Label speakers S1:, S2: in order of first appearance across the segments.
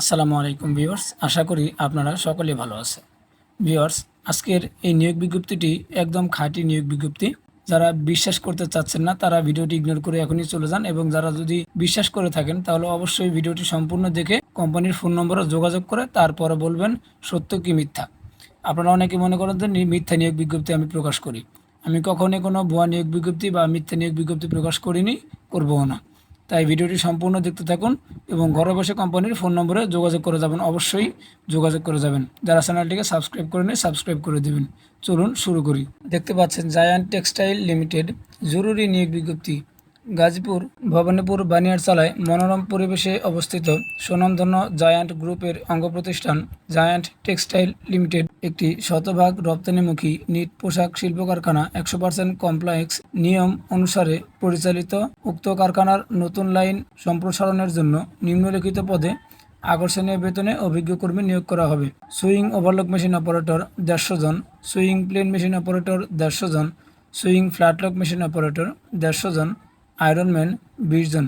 S1: আসসালামু আলাইকুম ভিউয়ার্স, আশা করি আপনারা সকলে ভালো আছেন। ভিউয়ার্স, আজকের এই নিয়োগ বিজ্ঞপ্তিটি একদম খাঁটি নিয়োগ বিজ্ঞপ্তি। যারা বিশ্বাস করতে চাচ্ছেন না, তারা ভিডিওটি ইগনোর করে এখনই চলে যান এবং যারা যদি বিশ্বাস করে থাকেন, তাহলে অবশ্যই ভিডিওটি সম্পূর্ণ দেখে কোম্পানির ফোন নম্বরে যোগাযোগ করে তারপরে বলবেন, সত্য কি মিথ্যা? আপনারা অনেকে মনে করেন যে মিথ্যা নিয়োগ বিজ্ঞপ্তি আমি প্রকাশ করি। আমি কখনোই কোনো ভুয়া নিয়োগ বিজ্ঞপ্তি বা মিথ্যা নিয়োগ বিজ্ঞপ্তি প্রকাশ করিনি, করবও না। তাই ভিডিওটি সম্পূর্ণ দেখতে থাকুন এবং ঘরে বসে কোম্পানির ফোন নম্বরে যোগাযোগ করে যাবেন। অবশ্যই যোগাযোগ করে যাবেন। যারা চ্যানেলটিকে সাবস্ক্রাইব করে নিয়ে সাবস্ক্রাইব করে দেবেন। চলুন শুরু করি। দেখতে পাচ্ছেন জায়ান্ট টেক্সটাইল লিমিটেড জরুরি নিয়োগ বিজ্ঞপ্তি। গাজীপুর, ভবানীপুর বানিয়ারচালায় মনোরম পরিবেশে অবস্থিত সুনামধন্য জায়ান্ট গ্রুপের অঙ্গ প্রতিষ্ঠান জায়ান্ট টেক্সটাইল লিমিটেড, একটি শতভাগ রপ্তানিমুখী নিট পোশাক শিল্প কারখানা একশো পার্সেন্ট কমপ্লেক্স নিয়ম অনুসারে পরিচালিত, উক্ত কারখানার নতুন লাইন সম্প্রসারণের জন্য নিম্নলিখিত পদে আকর্ষণীয় বেতনে অভিজ্ঞ কর্মী নিয়োগ করা হবে। সুইং ওভারলক মেশিন অপারেটর দেড়শো জন, সুইং প্লেন মেশিন অপারেটর দেড়শো জন, সুইং ফ্ল্যাটলক মেশিন অপারেটর দেড়শো জন আয়রনম্যান বিশ জন।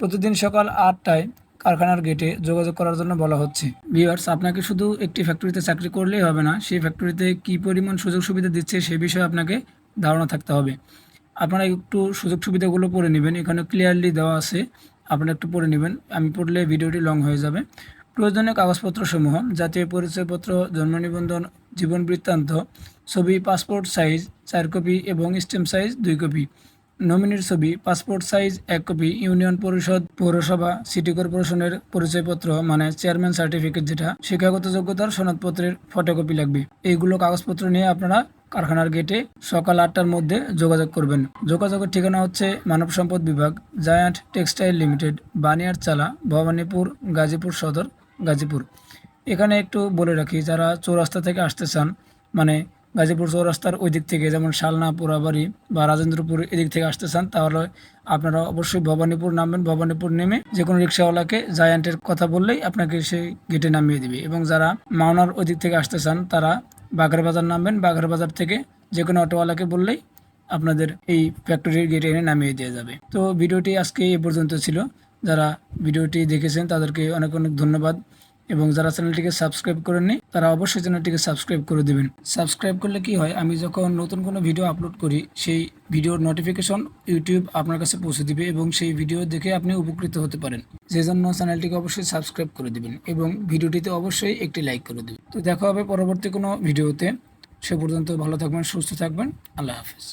S1: প্রতিদিন সকাল আটটায় কারখানার গেটে যোগাযোগ করার জন্য বলা হচ্ছে। ভিউয়ার্স, আপনাকে শুধু একটি ফ্যাক্টরিতে চাকরি করলেই হবে না, সেই ফ্যাক্টরিতে কী পরিমাণ সুযোগ সুবিধা দিচ্ছে সে বিষয়ে আপনাকে ধারণা থাকতে হবে। আপনারা একটু সুযোগ সুবিধাগুলো পড়ে নেবেন, এখানে ক্লিয়ারলি দেওয়া আছে, আপনারা একটু পড়ে নেবেন। আমি পড়লে ভিডিওটি লং হয়ে যাবে। প্রয়োজনীয় কাগজপত্র সমূহ জাতীয় পরিচয়পত্র, জন্ম নিবন্ধন, জীবন বৃত্তান্ত, ছবি, পাসপোর্ট সাইজ, চার কপি এবং স্টেম সাইজ দুই কপি। নমিনির ছবি, পাসপোর্ট সাইজ, এক কপি, ইউনিয়ন পরিষদ, পৌরসভা, সিটি কর্পোরেশনের পরিচয়পত্র মানে চেয়ারম্যান সার্টিফিকেট যেটা, শিক্ষাগত যোগ্যতার সনদপত্রের ফটোকপি লাগবে। এইগুলো কাগজপত্র নিয়ে আপনারা কারখানার গেটে সকাল আটটার মধ্যে যোগাযোগ করবেন। যোগাযোগের ঠিকানা হচ্ছে মানব সম্পদ বিভাগ, জায়ান্ট টেক্সটাইল লিমিটেড, বানিয়ার চালা, ভবানীপুর, গাজীপুর সদর, গাজীপুর। এখানে একটু বলে রাখি, যারা চৌরাস্তা থেকে আসতে চান মানে গাজীপুর চৌরাস্তার ওই দিক থেকে, যেমন শালনা, পোড়াবাড়ি বা রাজেন্দ্রপুর এদিক থেকে আসতে চান তাহলে আপনারা অবশ্যই ভবানীপুর নামবেন। ভবানীপুর নেমে যে কোনো রিক্সাওয়ালাকে জায়ান্টের কথা বললেই আপনাকে সেই গেটে নামিয়ে দিবে। এবং যারা মাওনার ওই দিক থেকে আসতে চান তারা বাঘের বাজার নামবেন। বাঘের বাজার থেকে যে কোনো অটোওয়ালাকে বললেই আপনাদের এই ফ্যাক্টরির গেটে এনে নামিয়ে দেওয়া যাবে। তো ভিডিওটি আজকে এ পর্যন্ত ছিল। যারা ভিডিওটি দেখেছেন, তাদেরকে অনেক অনেক ধন্যবাদ। এবং যারা চ্যানেলটিকে সাবস্ক্রাইব করেননি, তারা অবশ্যই চ্যানেলটিকে সাবস্ক্রাইব করে দেবেন। সাবস্ক্রাইব করলে কি হয়, আমি যখন নতুন কোনো ভিডিও আপলোড করি, সেই ভিডিওর নোটিফিকেশন ইউটিউব আপনার কাছে পৌঁছে দিবে এবং সেই ভিডিও দেখে আপনি উপকৃত হতে পারেন। যে জন্য চ্যানেলটিকে অবশ্যই সাবস্ক্রাইব করে দিবেন এবং ভিডিওটিতে অবশ্যই একটি লাইক করে দেবেন। তো দেখা হবে পরবর্তী কোনো ভিডিওতে। সে পর্যন্ত ভালো থাকবেন, সুস্থ থাকবেন। আল্লাহ হাফিজ।